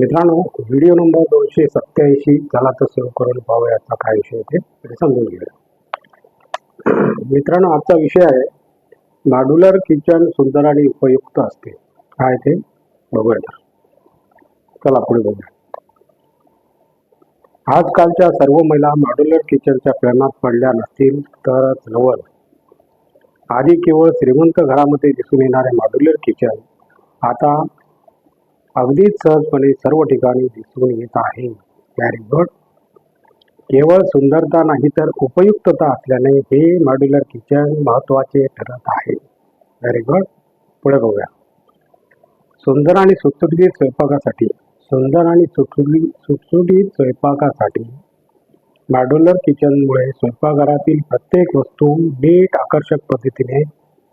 मित्रांनो video number दोनशे सत्याऐंशी चला तर सुरू करून पाहूया याचा काय विषय ते समजून घेऊया. मित्रांनो आजचा विषय आहे मॉड्युलर किचन सुंदर आणि उपयुक्त असते. काय ते? बघूया चला पुढे बघूया. आजकालच्या सर्व महिला मॉड्युलर किचनच्या प्रेमात पडल्या नसतील तरच नवल. आधी केवळ श्रीमंत घरामध्ये दिसून येणारे मॉड्युलर किचन आता अगदी सहजपणे सर्व ठिकाणी दिसून येत आहे. व्हेरी गुड केवळ सुंदरता नाही तर उपयुक्तता असल्याने हे मॉड्युलर किचन महत्त्वाचे ठरत आहे. व्हेरी गुड पुढे बघूया. सुंदर आणि सुटसुटीत स्वयंपाकासाठी सुंदर आणि सुटसुटी सुटसुटीत स्वयंपाकासाठी मॉड्युलर किचनमुळे स्वयंपाकघरातील प्रत्येक वस्तू नीट आकर्षक पद्धतीने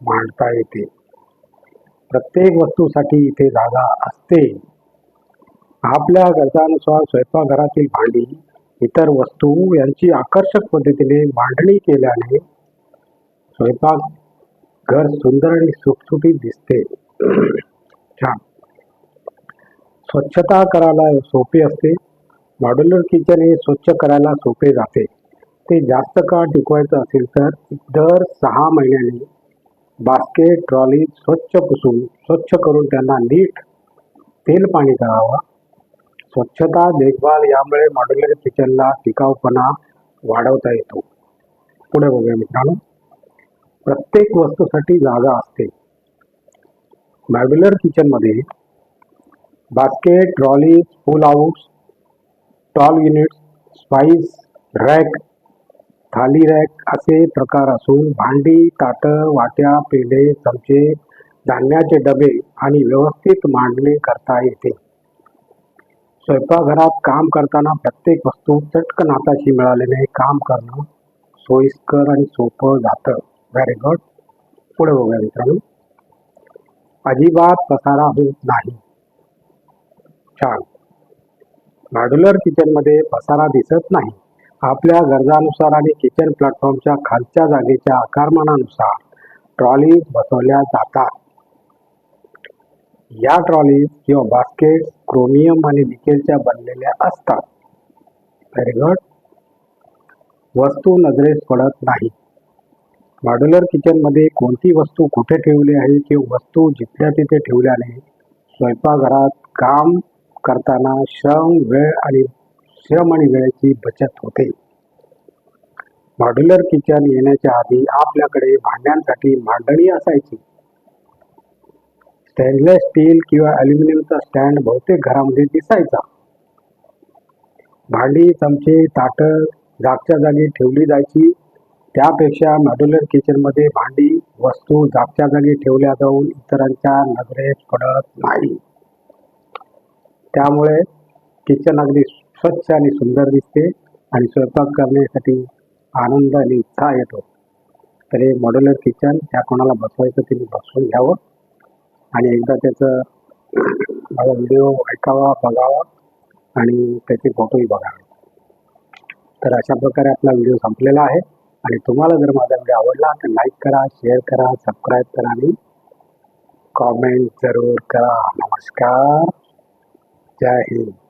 मांडता येते. प्रत्येक वस्तूसाठी इथे जागा असते. आपल्या गरजानुसार स्वयंपाकघरातील भांडी इतर वस्तू यांची आकर्षक पद्धतीने मांडणी केल्याने स्वयंपाक घर सुंदर आणि सुटसुटीत दिसते. छान. स्वच्छता करायला सोपे असते. मॉड्युलर किचन हे स्वच्छ करायला सोपे जाते. ते जास्त काळ टिकवायचं असेल तर दर सहा महिन्याने बास्केट ट्रॉली स्वच्छ पुसून स्वच्छ करून त्यांना नीट तेल पाणी करावं. स्वच्छता देखभाल यामुळे मॉड्युलर किचनला टिकाऊपणा वाढवता येतो. पुढे बघूया मित्रांनो. प्रत्येक वस्तूसाठी जागा असते. मॉड्युलर किचनमध्ये basket trolley pull outs tall units spice rack thali rack असे प्रकार असून भांडी ताटं वाट्या पेढे चमचे धान्याचे डबे आणि व्यवस्थित मांडणी करता येते. स्वयंपाकघरात काम करताना प्रत्येक वस्तू चटकन हाताशी मिळाल्याने काम करणं सोयीस्कर आणि सोपं जातं. व्हेरी गुड पुढे बघूया मित्रांनो. अजिबात पसारा होत नाही. छान. मॉड्युलर किचनमध्ये पसारा दिसत नाही. आपल्या गरजानुसार आणि किचन प्लॅटफॉर्मच्या खालच्या जागेच्या आकारमानानुसार ट्रॉलीज बसवल्या जातात. या ट्रॉलीज किंवा बास्केट क्रोमियम आणि निकेलच्या बनलेल्या असतात. व्हेरी गुड वस्तू नजरेस पडत नाही. मॉड्युलर किचनमध्ये कोणती वस्तू कुठे ठेवली आहे किंवा वस्तू जिथल्या तिथे ठेवल्याने स्वयंपाकघरात काम करताना श्रम वेळ आणि श्रम आणि वेळेची बचत होते. मॉड्युलर किचन येण्याच्या आधी आपल्याकडे भांड्यांसाठी मांडणी असायची. स्टेनलेस स्टील किंवा अल्युमिनियमचा स्टँड बहुतेक घरामध्ये दिसायचा. भांडी चमचे ताट जागच्या जागी ठेवली जायची. त्यापेक्षा मॉड्युलर किचनमध्ये भांडी वस्तू जागच्या जागी ठेवल्या जाऊन इतरांच्या नजरेत पडत नाही. त्यामुळे किचन अगदी स्वच्छ आणि सुंदर दिसते आणि स्वयंपाक करण्यासाठी आनंद आणि उत्साह येतो. तर हे मॉड्युलर किचन ह्या कोणाला बसवायचं त्यांनी बसवून घ्यावं. आणि एकदा त्याचं माझा व्हिडिओ ऐकावा बघावा आणि त्याचे फोटोही बघावे. तर अशा प्रकारे आपला व्हिडिओ संपलेला आहे. आणि तुम्हाला जर माझा व्हिडिओ आवडला तर लाईक करा शेअर करा सबस्क्राईब करा आणि कॉमेंट जरूर करा. नमस्कार. जय हिंद.